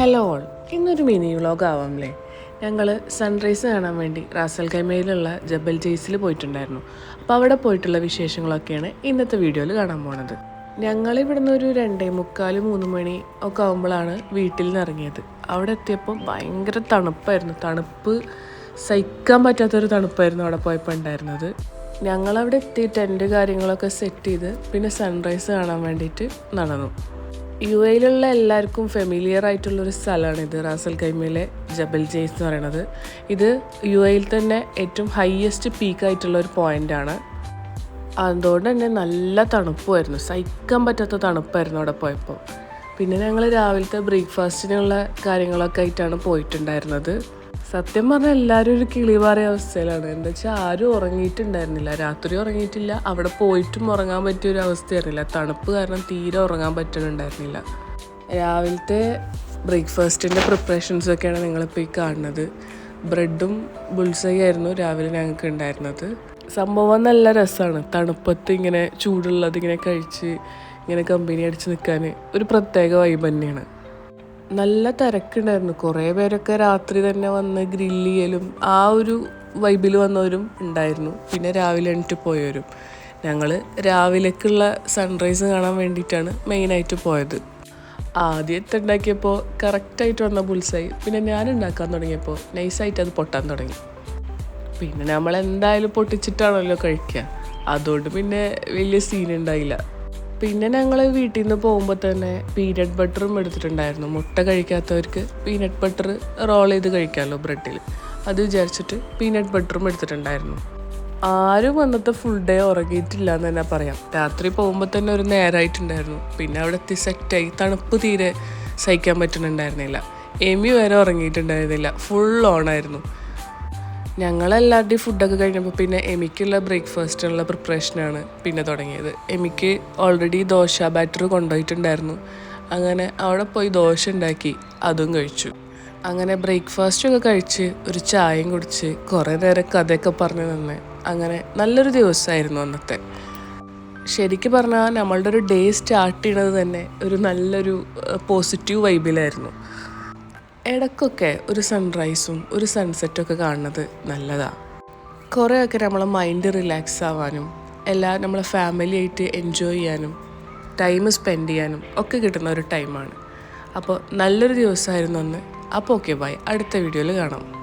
Hello all. ഇന്നൊരു mini vlog ആവാമല്ലേ ഞങ്ങൾ സൺറൈസ് കാണാൻ വേണ്ടി റാസൽ കൈമയിലുള്ള ജബൽ ജെയ്സിൽ പോയിട്ടുണ്ടായിരുന്നു. അപ്പോൾ അവിടെ പോയിട്ടുള്ള വിശേഷങ്ങളൊക്കെയാണ് ഇന്നത്തെ വീഡിയോയിൽ കാണാൻ പോണത്. ഞങ്ങൾ ഇവിടുന്ന് ഒരു രണ്ടേ മുക്കാൽ മൂന്ന് മണി ഒക്കെ ആകുമ്പോഴാണ് വീട്ടിൽ നിന്ന് ഇറങ്ങിയത്. അവിടെ എത്തിയപ്പോൾ ഭയങ്കര തണുപ്പായിരുന്നു. തണുപ്പ് സഹിക്കാൻ പറ്റാത്തൊരു തണുപ്പായിരുന്നു അവിടെ പോയപ്പോൾ ഉണ്ടായിരുന്നത്. ഞങ്ങളവിടെ എത്തി ടെന്റ് കാര്യങ്ങളൊക്കെ സെറ്റ് ചെയ്ത് പിന്നെ സൺറൈസ് കാണാൻ വേണ്ടിയിട്ട് നടന്നു. യു എയിലുള്ള എല്ലാവർക്കും ഫെമിലിയർ ആയിട്ടുള്ളൊരു സ്ഥലമാണ് ഇത്. റാസൽ കൈമയിലെ ജബൽ ജെയ്സ് എന്ന് പറയുന്നത്. ഇത് യു എയിൽ തന്നെ ഏറ്റവും ഹയ്യസ്റ്റ് പീക്ക് ആയിട്ടുള്ള ഒരു പോയിന്റാണ് അതുകൊണ്ട് തന്നെ നല്ല തണുപ്പുമായിരുന്നു. സഹിക്കാൻ പറ്റാത്ത തണുപ്പായിരുന്നു അവിടെ പോയപ്പോൾ. പിന്നെ ഞങ്ങൾ രാവിലത്തെ ബ്രേക്ക്ഫാസ്റ്റിനുള്ള കാര്യങ്ങളൊക്കെ ആയിട്ടാണ് പോയിട്ടുണ്ടായിരുന്നത്. സത്യം പറഞ്ഞാൽ എല്ലാവരും ഒരു കിളിപാറിയ അവസ്ഥയിലാണ്. എന്താ വെച്ചാൽ ആരും ഉറങ്ങിയിട്ടുണ്ടായിരുന്നില്ല. രാത്രി ഉറങ്ങിയിട്ടില്ല. അവിടെ പോയിട്ടും ഉറങ്ങാൻ പറ്റിയ ഒരു അവസ്ഥയായിരുന്നില്ല. തണുപ്പ് കാരണം തീരെ ഉറങ്ങാൻ പറ്റുന്നുണ്ടായിരുന്നില്ല രാവിലത്തെ ബ്രേക്ക്ഫാസ്റ്റിന്റെ പ്രിപ്പറേഷൻസൊക്കെയാണ് നിങ്ങളിപ്പോൾ ഈ കാണുന്നത്. ബ്രെഡും ബുൾസൈ ആയിരുന്നു രാവിലെ ഞങ്ങൾക്ക് ഉണ്ടായിരുന്നത്. സംഭവം നല്ല രസമാണ് തണുപ്പത്ത് ഇങ്ങനെ ചൂടുള്ളത് ഇങ്ങനെ കഴിച്ച് ഇങ്ങനെ കമ്പനി അടിച്ച് നിൽക്കാൻ ഒരു പ്രത്യേക വൈബ് തന്നെയാണ്. നല്ല തിരക്കുണ്ടായിരുന്നു. കുറേ പേരൊക്കെ രാത്രി തന്നെ വന്ന് ഗ്രില്ല് ചെയ്യലും ആ ഒരു വൈബിൽ വന്നവരും ഉണ്ടായിരുന്നു. പിന്നെ രാവിലെ എണീറ്റ് പോയവരും. ഞങ്ങൾ രാവിലേക്കുള്ള സൺറൈസ് കാണാൻ വേണ്ടിയിട്ടാണ് മെയിനായിട്ട് പോയത്. ആദ്യത്തെ ഉണ്ടാക്കിയപ്പോൾ കറക്റ്റായിട്ട് വന്ന പുൽസായി പിന്നെ ഞാൻ ഉണ്ടാക്കാൻ തുടങ്ങിയപ്പോൾ നൈസായിട്ട് അത് പൊട്ടാൻ തുടങ്ങി. പിന്നെ നമ്മൾ എന്തായാലും പൊട്ടിച്ചിട്ടാണല്ലോ കഴിക്കുക അതുകൊണ്ട് പിന്നെ വലിയ സീൻ ഉണ്ടായില്ല. പിന്നെ ഞങ്ങൾ വീട്ടിൽ നിന്ന് പോകുമ്പോൾ തന്നെ പീനട്ട് ബട്ടറും എടുത്തിട്ടുണ്ടായിരുന്നു. മുട്ട കഴിക്കാത്തവർക്ക് പീനട്ട് ബട്ടർ റോൾ ചെയ്ത് കഴിക്കാമല്ലോ ബ്രെഡിൽ അത് വിചാരിച്ചിട്ട് പീനട്ട് ബട്ടറും എടുത്തിട്ടുണ്ടായിരുന്നു. ആരും അന്നത്തെ ഫുൾ ഡേ ഉറങ്ങിയിട്ടില്ല എന്ന് തന്നെ പറയാം. രാത്രി പോകുമ്പോൾ തന്നെ ഒരു നേരമായിട്ടുണ്ടായിരുന്നു പിന്നെ അവിടെ എത്തി സെറ്റായി തണുപ്പ് തീരെ സഹിക്കാൻ പറ്റുന്നുണ്ടായിരുന്നില്ല. എമി വരെ ഉറങ്ങിയിട്ടുണ്ടായിരുന്നില്ല. ഫുൾ ഓണായിരുന്നു ഞങ്ങളെല്ലാവരുടെയും ഫുഡൊക്കെ കഴിഞ്ഞപ്പോൾ പിന്നെ എമിക്കുള്ള ബ്രേക്ക്ഫാസ്റ്റിനുള്ള പ്രിപ്പറേഷനാണ് പിന്നെ തുടങ്ങിയത്. എമിക്ക് ഓൾറെഡി ദോശ ബാറ്റർ കൊണ്ടുപോയിട്ടുണ്ടായിരുന്നു. അങ്ങനെ അവിടെ പോയി ദോശ ഉണ്ടാക്കി അതും കഴിച്ചു. അങ്ങനെ ബ്രേക്ക്ഫാസ്റ്റൊക്കെ കഴിച്ച് ഒരു ചായയും കുടിച്ച് കുറേ നേരം കഥയൊക്കെ പറഞ്ഞു തന്നെ അങ്ങനെ നല്ലൊരു ദിവസമായിരുന്നു അന്നത്തെ. ശരിക്കും പറഞ്ഞാൽ നമ്മളുടെ ഒരു ഡേ സ്റ്റാർട്ട് ചെയ്യണത് തന്നെ ഒരു നല്ലൊരു പോസിറ്റീവ് വൈബിലായിരുന്നു ഇടയ്ക്കൊക്കെ ഒരു സൺറൈസും ഒരു സൺസെറ്റും ഒക്കെ കാണുന്നത് നല്ലതാണ് കുറേയൊക്കെ നമ്മളെ മൈൻഡ് റിലാക്സ് ആവാനും എല്ലാ നമ്മളെ ഫാമിലി ആയിട്ട് എൻജോയ് ചെയ്യാനും ടൈം സ്പെൻഡ് ചെയ്യാനും ഒക്കെ കിട്ടുന്ന ഒരു ടൈമാണ് അപ്പോൾ നല്ലൊരു ദിവസമായിരുന്നു അന്ന്. അപ്പോൾ ഓക്കെ ബൈ അടുത്ത വീഡിയോയിൽ കാണാം.